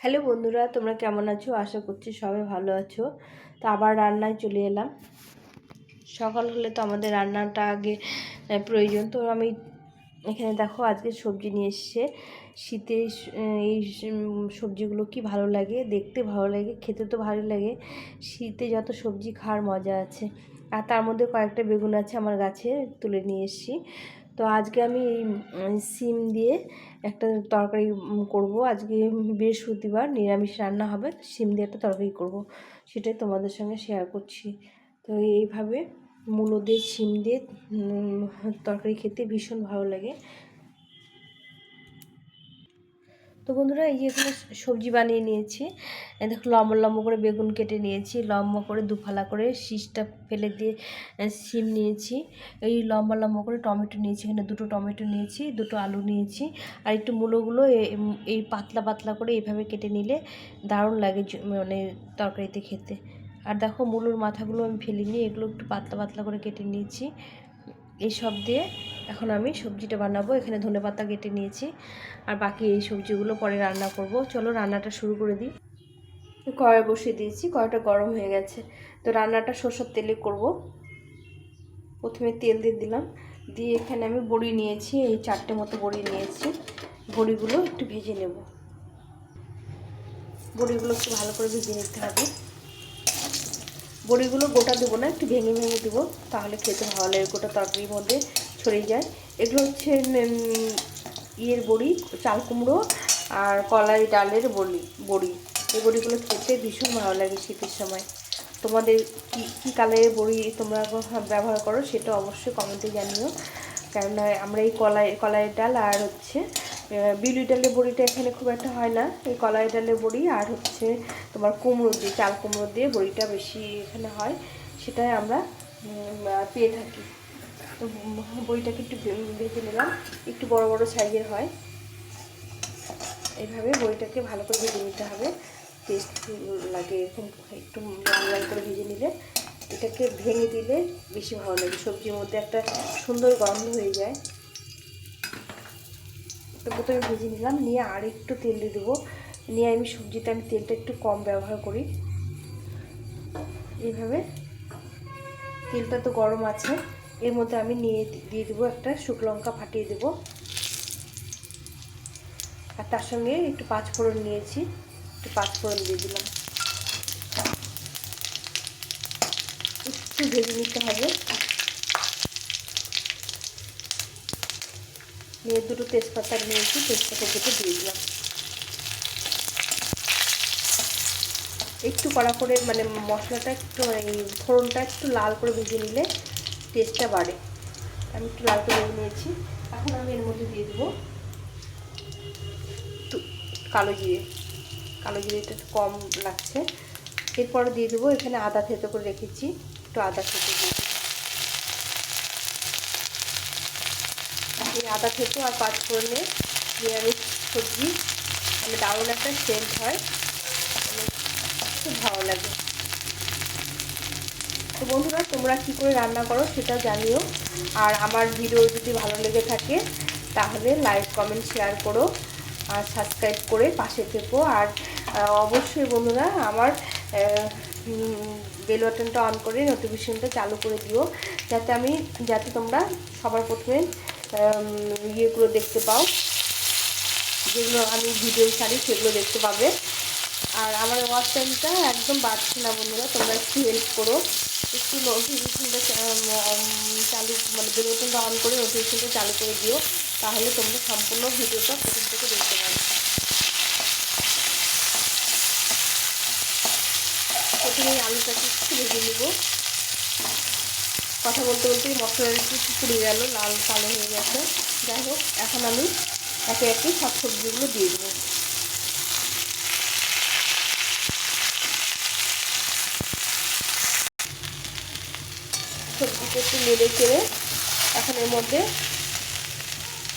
Hello বন্ধুরা, তোমরা কেমন আছো? আশা করছি সবাই ভালো আছো। তো আবার রান্নায় চলে এলাম। সকাল হলে তো আমাদের রান্নাটা আগে প্রয়োজন। তো আমি এখানে দেখো, আজকে সবজি নিয়ে এসছে। শীতে এই সবজিগুলো কি ভালো লাগে? দেখতে ভালো লাগে, খেতে তো ভালো লাগে। শীতে যত সবজি খাওয়ার মজা আছে। আর তার মধ্যে কয়েকটা বেগুন আছে আমার গাছে, তুলে নিয়ে এসেছি। তো আজকে আমি এই সিম দিয়ে একটা তরকারি করব। আজকে বৃহস্পতিবার নিরামিষ রান্না হবে সিম দিয়ে একটা তরকারি করব। সেটাই তোমাদের সঙ্গে শেয়ার করছি। তো এইভাবে মূলো দিয়ে, সিম দিয়ে তরকারি খেতে ভীষণ ভালো লাগে। তো বন্ধুরা এই যে এখানে সবজি বানিয়ে নিয়েছি। দেখো লম্বা লম্বা করে বেগুন কেটে নিয়েছি, লম্বা করে দুফালা করে শীষটা ফেলে দিয়ে শিম নিয়েছি, এই লম্বা লম্বা করে টমেটো নিয়েছি, এখানে দুটো টমেটো নিয়েছি, দুটো আলু নিয়েছি, আর একটু মূলোগুলো এই পাতলা পাতলা করে এইভাবে কেটে নিলে দারুণ লাগে মানে তরকারিতে খেতে। আর দেখো মূলোর মাথাগুলো আমি ফেলিনি এগুলো একটু পাতলা পাতলা করে কেটে নিয়েছি। এই সব দিয়ে এখন আমি সবজিটা বানাবো। এখানে ধনে পাতা কেটে নিয়েছি। আর বাকি এই সবজিগুলো পরে রান্না করব। চলো রান্নাটা শুরু করে দিই। কড়াই বসিয়ে দিয়েছি। কড়াইটা গরম হয়ে গেছে। তো রান্নাটা সরষের তেলে করব। প্রথমে তেল দিয়ে দিলাম। দিয়ে এখানে আমি বড়ি নিয়েছি। এই চারটে মতো বড়ি নিয়েছি। বড়িগুলো একটু ভেজে নেব। বড়িগুলো একটু ভালো করে ভেজে নিতে হবে। বড়িগুলো গোটা দেবো না, একটু ভেঙে ভেঙে দেবো, তাহলে খেতে ভালো লাগে, গোটা তরকারির মধ্যে ছড়িয়ে যায়। এগুলো হচ্ছে ইয়ের বড়ি, চাল কুমড়ো আর কলাই ডালের বড়ি বড়ি। এই বড়িগুলো খেতে ভীষণ ভালো লাগে শীতের সময়। তোমাদের কী কী কালারের বড়ি তোমরা ব্যবহার করো সেটা অবশ্যই কমেন্টে জানিও। কেননা আমরা এই কলাই কলাইয়ের ডাল আর হচ্ছে বিউলি ডালের বড়িটা এখানে খুব একটা হয় না, এই কলাই ডালের বড়ি আর হচ্ছে তোমার কুমড়ো দিয়ে, চাল কুমড়ো দিয়ে বড়িটা বেশি এখানে হয়, সেটাই আমরা পেয়ে থাকি। তো বড়িটাকে একটু ভেজে নিলাম, একটু বড় বড় সাইজের হয়। এইভাবে বড়িটাকে ভালো করে ভেজে নিতে হবে টেস্ট লাগে এরকম, একটু লাল লাল করে ভেজে নিলে, এটাকে ভেঙে দিলে বেশি ভালো লাগে, সবজির মধ্যে একটা সুন্দর গন্ধ হয়ে যায়। তো প্রথমে ভেজে নিলাম, নিয়ে আর একটু তেল দিয়ে দেবো। নিয়ে আমি সবজিতে আমি তেলটা একটু কম ব্যবহার করি। এইভাবে। তেলটা তো গরম আছে, এর মধ্যে আমি নিয়ে দিয়ে দেবো একটা শুকনো লঙ্কা ফাটিয়ে দেবো। আর তার সঙ্গে একটু পাঁচ ফোড়ন নিয়েছি, একটু পাঁচ ফোড়ন দিয়ে দিলাম। একটু ভেজে নিতে হবে। নিয়ে দুটো তেজপাতা নিয়েছি তেজপাতা দুটো দিয়ে দিলাম। একটু কড়া করে মানে মশলাটা একটু এই ফোড়নটা একটু লাল করে ভেজে নিলে টেস্টটা বাড়ে। আমি একটু লাল করে ভেজে নিয়েছি। এখন আমি এর মধ্যে দিয়ে দেবো কালো জিরে। কালো জিরেটা কম লাগছে। এরপরে দিয়ে দেবো এখানে আদা থেতো করে রেখেছি। একটু আদা থেতো দিয়ে দিই। এই আদা থেতো আর পাঁচ ফোড়নে নিরামিষ সবজি। মানে দারুণ একটা সেন্ট হয়। খুব ভালো লাগে। তো বন্ধুরা, তোমরা কী করে রান্না করো সেটা জানিও। আর আমার ভিডিও যদি ভালো লেগে থাকে, তাহলে লাইক কমেন্ট শেয়ার করো। আর সাবস্ক্রাইব করে পাশে থেকো। আর অবশ্যই বন্ধুরা, আমার বেল বাটনটা অন করে নোটিফিকেশনটা চালু করে দিও। যাতে আমি, যাতে তোমরা সবার প্রথমে ইয়েগুলো দেখতে পাও। যেগুলো আমি ভিডিও ছাড়ি, সেগুলো দেখতে পাবে। আর আমার ওয়াচ টাইমটা একদম বাড়ছে না বন্ধুরা, তোমরা একটু হেল্প করো। একটু নোটিফিকেশনটা চালু মানে বেলবটনটা অন করে নোটিফিকেশনটা চালু করে দিও। তাহলে তোমরা সম্পূর্ণ ভিডিওটা প্রথম থেকে দেখতে পাবে। প্রথমে আলুটাকে একটু ভেজে নেব। কথা বলতে বলতেই মশলাটা একটু পুড়ে গেল, লাল কালো হয়ে গেছে। যাই হোক, এখন আমি একে একে সব সবজিগুলো দিয়ে দেবো। সবজিটা একটু নেড়ে চেড়ে এখন এর মধ্যে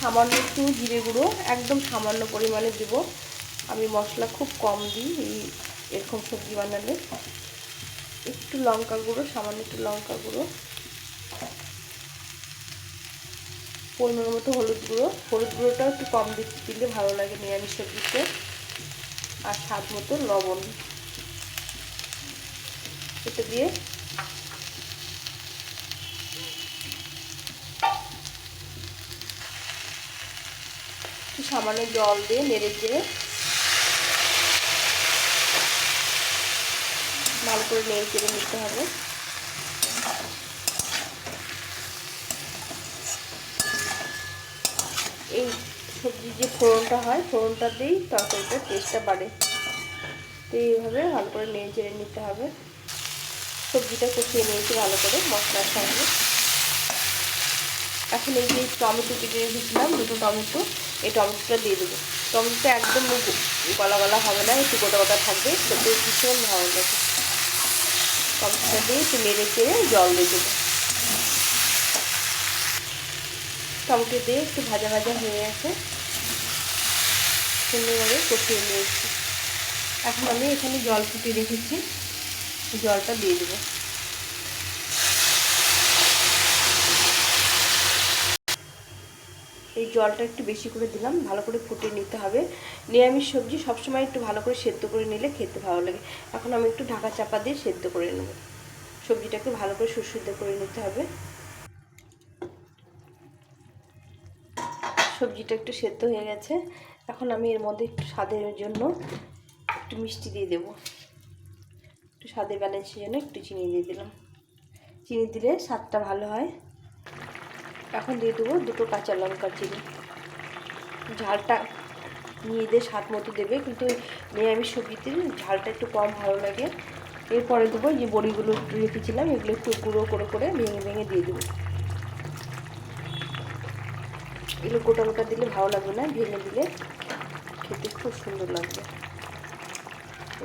সামান্য একটু জিরে গুঁড়ো, একদম সামান্য পরিমাণে দেব। আমি মশলা খুব কম দিই এই এরকম সবজি বানালে। একটু লঙ্কা গুঁড়ো, সামান্য একটু লঙ্কা গুঁড়ো। পরিমাণ মতো হলুদ গুঁড়ো। হলুদ গুঁড়োটাও একটু কম দিলে ভালো লাগে নিরামিষ সবজিতে আর স্বাদ মতো লবণ। এটা দিয়ে সামান্য জল দিয়ে নেড়ে চেড়ে ভালো করে নেড়ে চেড়ে নিতে হবে এই সবজির যে ফোড়নটা হয়, ফোড়নটা দিয়েই তরকারিটার টেস্টটা বাড়ে। তো এইভাবে ভালো করে নেড়ে চেড়ে নিতে হবে। সবজিটা কষিয়ে নিয়েছি ভালো করে মশলার সঙ্গে। এখন এই যে টমেটো কেটে রেখেছিলাম, দুটো টমেটো, এই টমেটোটা দিয়ে দেবো। টমেটোটা একদম গলা গলা হবে না, একটু গোটা গোটা থাকবে, খেতে ভীষণ ভালো লাগে। টমেটোটা দিয়ে একটু নেড়ে চেড়ে জল দিয়ে দেবো। টমেটো দিয়ে একটু ভাজা ভাজা হয়ে গেছে সুন্দরভাবে কষিয়ে নিয়েছি। এখন আমি এখানে জল ফুটিয়ে রেখেছি। জলটা দিয়ে দেবো। এই জলটা একটু বেশি করে দিলাম। ভালো করে ফুটিয়ে নিতে হবে। নিরামিষ সবজি সবসময় একটু ভালো করে সেদ্ধ করে নিলে খেতে ভালো লাগে। এখন আমি একটু ঢাকা চাপা দিয়ে সেদ্ধ করে নেব। সবজিটাকে ভালো করে সুসিদ্ধ করে নিতে হবে। সবজিটা একটু সেদ্ধ হয়ে গেছে। এখন আমি এর মধ্যে একটু স্বাদের জন্য একটু মিষ্টি দিয়ে দেবো। একটু স্বাদের ব্যালেন্সের জন্য একটু চিনি দিয়ে দিলাম। চিনি দিলে স্বাদটা ভালো হয়। এখন দিয়ে দেবো দুটো কাঁচা লঙ্কা চিনি। ঝালটা নিজেদের স্বাদ মতো দেবে, কিন্তু নিরামিষ সবজিতে ঝালটা একটু কম ভালো লাগে। এরপরে দেবো যে বড়িগুলো রেখেছিলাম, এগুলো একটু গুঁড়ো করে করে ভেঙে ভেঙে দিয়ে দেবো। এগুলো গোটা গোটা দিলে ভালো লাগবে না, ভেঙে দিলে। খেতে খুব সুন্দর লাগবে।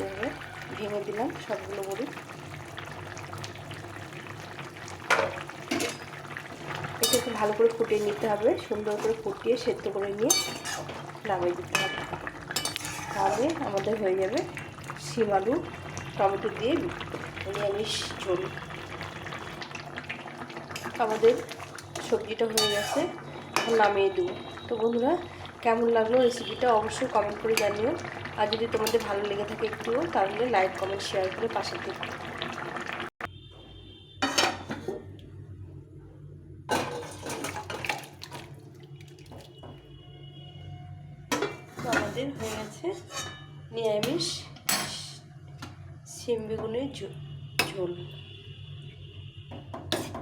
এভাবে ভেঙে দিলাম সবগুলো বড়ি। এটা একটু ভালো করে ফুটিয়ে নিতে হবে, সুন্দর করে ফুটিয়ে সেদ্ধ করে নিয়ে নামিয়ে দিতে হবে। তাহলে আমাদের হয়ে যাবে শিম আলু, টমেটো দিয়ে নিরামিষ ঝোল। আমাদের সবজিটা হয়ে গেছে। এখন নামিয়ে দেবো তো বন্ধুরা, কেমন লাগল রেসিপিটা অবশ্যই কমেন্ট করে জানিও। আর যদি তোমাদের ভালো লেগে থাকে একটুও, তাহলে লাইক কমেন্ট শেয়ার করে পাশে থেকো। আমাদের হয়ে গেছে নিরামিষ সিম বেগুনের ঝোল।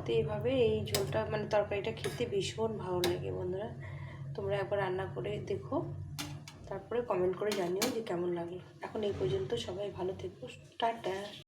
তো এভাবে এই ঝোলটা মানে তরকারিটা খেতে ভীষণ ভালো লাগে বন্ধুরা। তোমরা একবার রান্না করে দেখো, তারপরে কমেন্ট করে জানিও যে কেমন লাগে। এখন এই পর্যন্ত সবাই ভালো থেকো, টাটা।